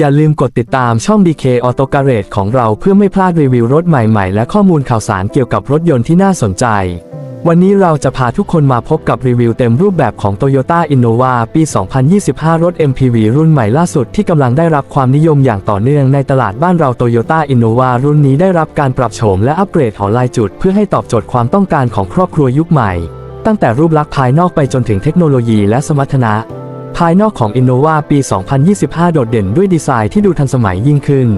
อย่าลืมกดติดตามช่อง DK Auto Garage ของเราเพื่อไม่พลาดรีวิวรถใหม่ๆ และข้อมูลข่าวสารเกี่ยวกับรถยนต์ที่น่าสนใจ วันนี้เราจะพาทุกคนมาพบกับรีวิวเต็มรูปแบบของ Toyota Innova ปี 2025 รถ MPV รุ่นใหม่ล่าสุดที่กำลังได้รับความนิยมอย่างต่อเนื่องในตลาดบ้านเรา Toyota Innova รุ่นนี้ได้รับการปรับโฉมและอัปเกรดหอลายจุด เพื่อให้ตอบโจทย์ความต้องการของครอบครัวยุคใหม่ ตั้งแต่รูปลักษณ์ภายนอกไปจนถึงเทคโนโลยีและสมรรถนะ ภายนอกของ Innova ปี 2025 โดดเด่นด้วยดีไซน์ที่ดูทันสมัยยิ่งขึ้น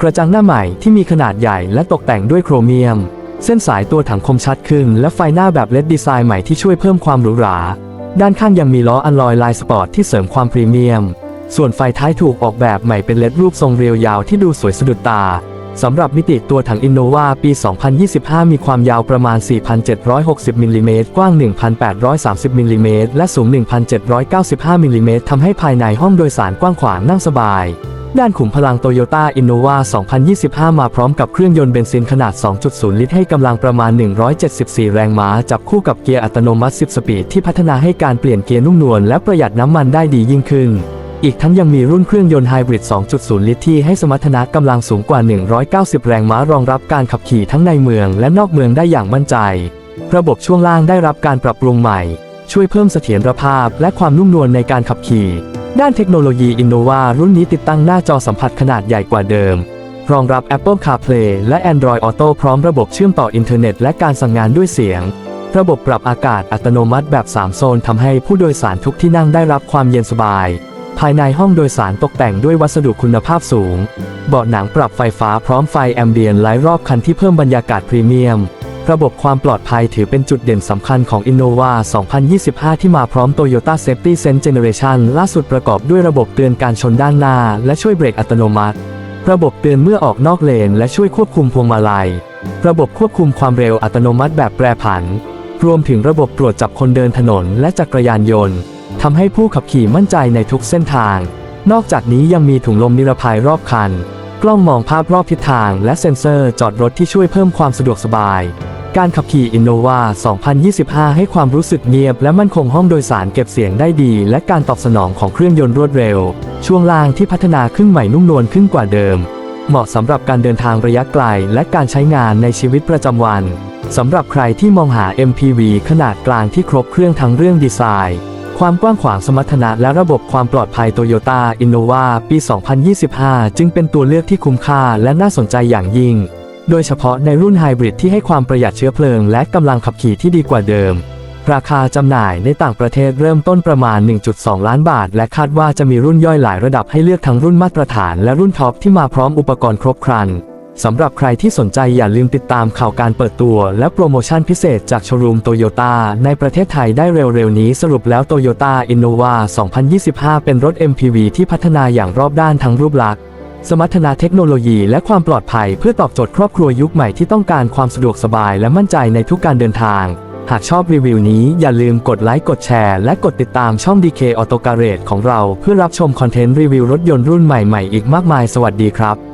กระจังหน้าใหม่ที่มีขนาดใหญ่และตกแต่งด้วยโครเมียม เส้นสายตัวถังคมชัดขึ้น และไฟหน้าแบบเลดดีไซน์ใหม่ที่ช่วยเพิ่มความหรูหรา ด้านข้างยังมีล้ออัลลอยลายสปอร์ตที่เสริมความพรีเมียม ส่วนไฟท้ายถูกออกแบบใหม่เป็นเลดรูปทรงเรียวยาวที่ดูสวยสะดุดตา สำหรับมิติตัวถัง Innova ปี 2025 มีความยาวประมาณ 4,760มิลลิเมตรกว้าง 1,830มิลลิเมตรและสูง 1,795มิลลิเมตรทำให้ภายในห้องโดยสารกว้างขวางนั่งสบาย ด้านขุมพลัง Toyota Innova 2025 มาพร้อมกับเครื่องยนต์เบนซินขนาด 2.0 ลิตรให้กำลังประมาณ 174 แรงม้า จับคู่กับเกียร์อัตโนมัติ 10 สปีดที่พัฒนาให้การเปลี่ยนเกียร์นุ่มนวลและประหยัดน้ำมันได้ดียิ่งขึ้น อีกทั้งยังมีรุ่นเครื่องยนต์ไฮบริด 2.0 ลิตรที่ให้สมรรถนะกำลังสูงกว่า 190 แรงม้ารองรับการขับขี่ทั้งในเมืองและนอกเมืองได้อย่างมั่นใจ ระบบช่วงล่างได้รับการปรับปรุงใหม่ ช่วยเพิ่มเสถียรภาพและความนุ่มนวลในการขับขี่ ด้านเทคโนโลยี Innova รุ่นนี้ติดตั้งหน้าจอสัมผัสขนาดใหญ่กว่าเดิม รองรับ Apple CarPlay และ Android Auto พร้อมระบบเชื่อมต่ออินเทอร์เน็ตและการสั่งงานด้วยเสียงระบบปรับอากาศอัตโนมัติแบบ 3 โซนทำให้ผู้โดยสารทุกที่นั่งได้รับความเย็นสบาย ภายในห้องโดยสารตกแต่งด้วยวัสดุคุณภาพสูง เบาะหนังปรับไฟฟ้าพร้อมไฟแอมเบียนไลท์รอบคันที่เพิ่มบรรยากาศพรีเมียม ระบบความปลอดภัยถือเป็นจุดเด่นสำคัญของ Innova 2025 ที่มาพร้อม Toyota Safety Sense Generation ล่าสุดประกอบด้วยระบบเตือนการชนด้านหน้า และช่วยเบรกอัตโนมัติ ระบบเตือนเมื่อออกนอกเลน และช่วยควบคุมพวงมาลัย ระบบควบคุมความเร็วอัตโนมัติแบบแปรผัน รวมถึงระบบตรวจจับคนเดินถนนและจักรยานยนต์ ทำให้ผู้ขับขี่มั่นใจในทุกเส้นทาง นอกจากนี้ยังมีถุงลมนิรภัยรอบคัน กล้องมองภาพรอบทิศทางและเซ็นเซอร์จอดรถที่ช่วยเพิ่มความสะดวกสบาย การขับขี่ Innova 2025 ให้ความรู้สึกเงียบและมั่นคงห้องโดยสารเก็บเสียงได้ดี และการตอบสนองของเครื่องยนต์รวดเร็ว ช่วงล่างที่พัฒนาขึ้นใหม่นุ่มนวลขึ้นกว่าเดิม เหมาะสำหรับการเดินทางระยะไกลและการใช้งานในชีวิตประจำวันสำหรับใครที่มองหา MPV ขนาดกลางที่ครบเครื่องทั้งเรื่องดีไซน์ ความกว้างขวางสมรรถนะและระบบความปลอดภัย Toyota Innova ปี 2025 จึงเป็นตัวเลือกที่คุ้มค่าและน่าสนใจอย่างยิ่ง โดยเฉพาะในรุ่นไฮบริดที่ให้ความประหยัดเชื้อเพลิงและกำลังขับขี่ที่ดีกว่าเดิม ราคาจำหน่ายในต่างประเทศเริ่มต้นประมาณ 1.2 ล้านบาท และคาดว่าจะมีรุ่นย่อยหลายระดับให้เลือกทั้งรุ่นมาตรฐานและรุ่นท็อปที่มาพร้อมอุปกรณ์ครบครัน สำหรับใครที่สนใจอย่าลืมติดตามข่าวการเปิดตัว และโปรโมชั่นพิเศษจากโชว์รูมโตโยต้าในประเทศไทยได้เร็วๆนี้สรุปแล้ว Toyota Innova 2025 เป็นรถ MPV ที่พัฒนาอย่างรอบด้านทั้งรูปลักษณ์ สมรรถนะเทคโนโลยีและความปลอดภัยเพื่อตอบโจทย์ครอบครัวยุคใหม่ที่ต้องการความสะดวกสบายและมั่นใจในทุกการเดินทาง หากชอบรีวิวนี้อย่าลืมกดไลค์กดแชร์และกดติดตามช่อง DK Auto Garage ของเรา เพื่อรับชมคอนเทนต์รีวิวรถยนต์รุ่นใหม่ๆอีกมากมาย สวัสดีครับ